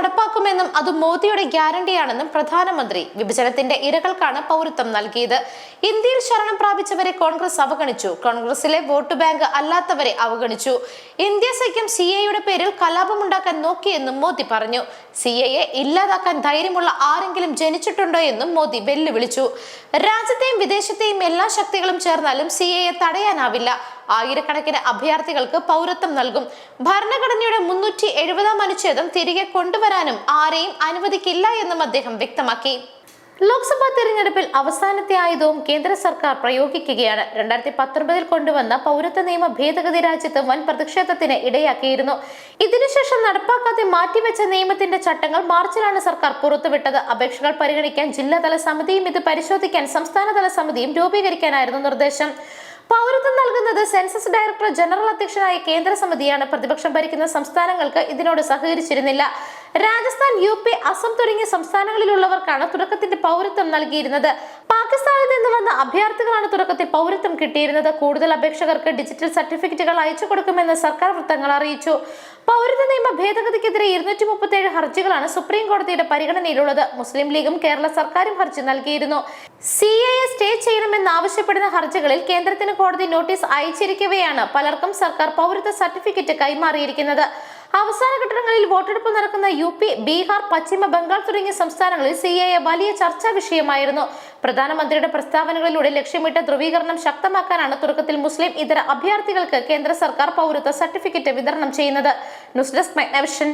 നടപ്പാക്കുമെന്നും അത് മോദിയുടെ ഗ്യാരണ്ടിയാണെന്നും പ്രധാനമന്ത്രി വിഭജനത്തിന്റെ ഇരകൾക്കാണ് പൗരത്വം നൽകിയത്. ഇന്ത്യയിൽ ശരണം പ്രാപിച്ചവരെ കോൺഗ്രസ് അവഗണിച്ചു. കോൺഗ്രസിലെ വോട്ട് ബാങ്ക് അല്ലാത്തവരെ അവഗണിച്ചു. ഇന്ത്യ സഖ്യം സി എയുടെ പേരിൽ കലാപമുണ്ടാക്കാൻ നോക്കിയെന്നും മോദി പറഞ്ഞു. സി എയെ ഇല്ലാതാക്കാൻ ധൈര്യമുള്ള ആരെങ്കിലും ജനിച്ചിട്ടുണ്ടോ എന്നും മോദി വെല്ലുവിളിച്ചു. രാജ്യത്തെയും വിദേശത്തെയും എല്ലാ ശക്തികളും ചേർന്നാലും സി എയെ തടയാനാവില്ല. ആയിരക്കണക്കിന് അഭയാർത്ഥികൾക്ക് പൗരത്വം നൽകും. ഭരണഘടനയുടെ മുന്നൂറ്റി എഴുപതാം അനുച്ഛേദം തിരികെ കൊണ്ടുവരാനും ആരെയും അനുവദിക്കില്ല എന്നും അദ്ദേഹം വ്യക്തമാക്കി. ലോക്സഭാ തെരഞ്ഞെടുപ്പിൽ അവസാനത്തെ ആയുധവും കേന്ദ്ര സർക്കാർ പ്രയോഗിക്കുകയാണ്. രണ്ടായിരത്തി പത്തൊൻപതിൽ കൊണ്ടുവന്ന പൗരത്വ നിയമ ഭേദഗതി രാജ്യത്ത് വൻ പ്രതിഷേധത്തിന് ഇടയാക്കിയിരുന്നു. ഇതിനുശേഷം നടപ്പാക്കാതെ മാറ്റിവെച്ച നിയമത്തിന്റെ ചട്ടങ്ങൾ മാർച്ചിലാണ് സർക്കാർ പുറത്തുവിട്ടത്. അപേക്ഷകൾ പരിഗണിക്കാൻ ജില്ലാതല സമിതിയും ഇത് പരിശോധിക്കാൻ സംസ്ഥാനതല സമിതിയും രൂപീകരിക്കാനായിരുന്നു നിർദ്ദേശം. പൗരത്വം നൽകുന്നത് സെൻസസ് ഡയറക്ടർ ജനറൽ അധ്യക്ഷനായ കേന്ദ്ര സമിതിയാണ്. പ്രതിപക്ഷം ഭരിക്കുന്ന സംസ്ഥാനങ്ങൾക്ക് ഇതിനോട് സഹകരിച്ചിരുന്നില്ല. രാജസ്ഥാൻ യു പി അസം തുടങ്ങിയ സംസ്ഥാനങ്ങളിലുള്ളവർക്കാണ് തുടക്കത്തിന്റെ പൗരത്വം നൽകിയിരുന്നത്. പാകിസ്ഥാനിൽ നിന്ന് വന്ന അഭയാർത്ഥികളാണ് തുടക്കത്തിൽ പൗരത്വം കിട്ടിയിരുന്നത്. കൂടുതൽ അപേക്ഷകർക്ക് ഡിജിറ്റൽ സർട്ടിഫിക്കറ്റുകൾ അയച്ചു കൊടുക്കുമെന്ന് സർക്കാർ വൃത്തങ്ങൾ അറിയിച്ചു. പൗരത്വ നിയമ ഭേദഗതിക്കെതിരെ ഇരുന്നൂറ്റി മുപ്പത്തേഴ് ഹർജികളാണ് സുപ്രീം കോടതിയുടെ പരിഗണനയിലുള്ളത്. മുസ്ലിം ലീഗും കേരള സർക്കാരും ഹർജി നൽകിയിരുന്നു. സി എ സ്റ്റേ ചെയ്യണമെന്നാവശ്യപ്പെടുന്ന ഹർജികളിൽ കേന്ദ്രത്തിന് കോടതി നോട്ടീസ് അയച്ചിരിക്കവെയാണ് പലർക്കും സർക്കാർ പൗരത്വ സർട്ടിഫിക്കറ്റ് കൈമാറിയിരിക്കുന്നത്. അവസാന ഘട്ടങ്ങളിൽ വോട്ടെടുപ്പ് നടക്കുന്ന യു പി ബീഹാർ പശ്ചിമ ബംഗാൾ തുടങ്ങിയ സംസ്ഥാനങ്ങളിൽ സി എ വലിയ ചർച്ചാ വിഷയമായിരുന്നു. പ്രധാനമന്ത്രിയുടെ പ്രസ്താവനകളിലൂടെ ലക്ഷ്യമിട്ട ധ്രുവീകരണം ശക്തമാക്കാനാണ് തുടക്കത്തിൽ മുസ്ലിം ഇതര അഭ്യർത്ഥികൾക്ക് കേന്ദ്ര സർക്കാർ പൗരത്വ സർട്ടിഫിക്കറ്റ് വിതരണം ചെയ്യുന്നത്. News desk മൈനവിഷൻ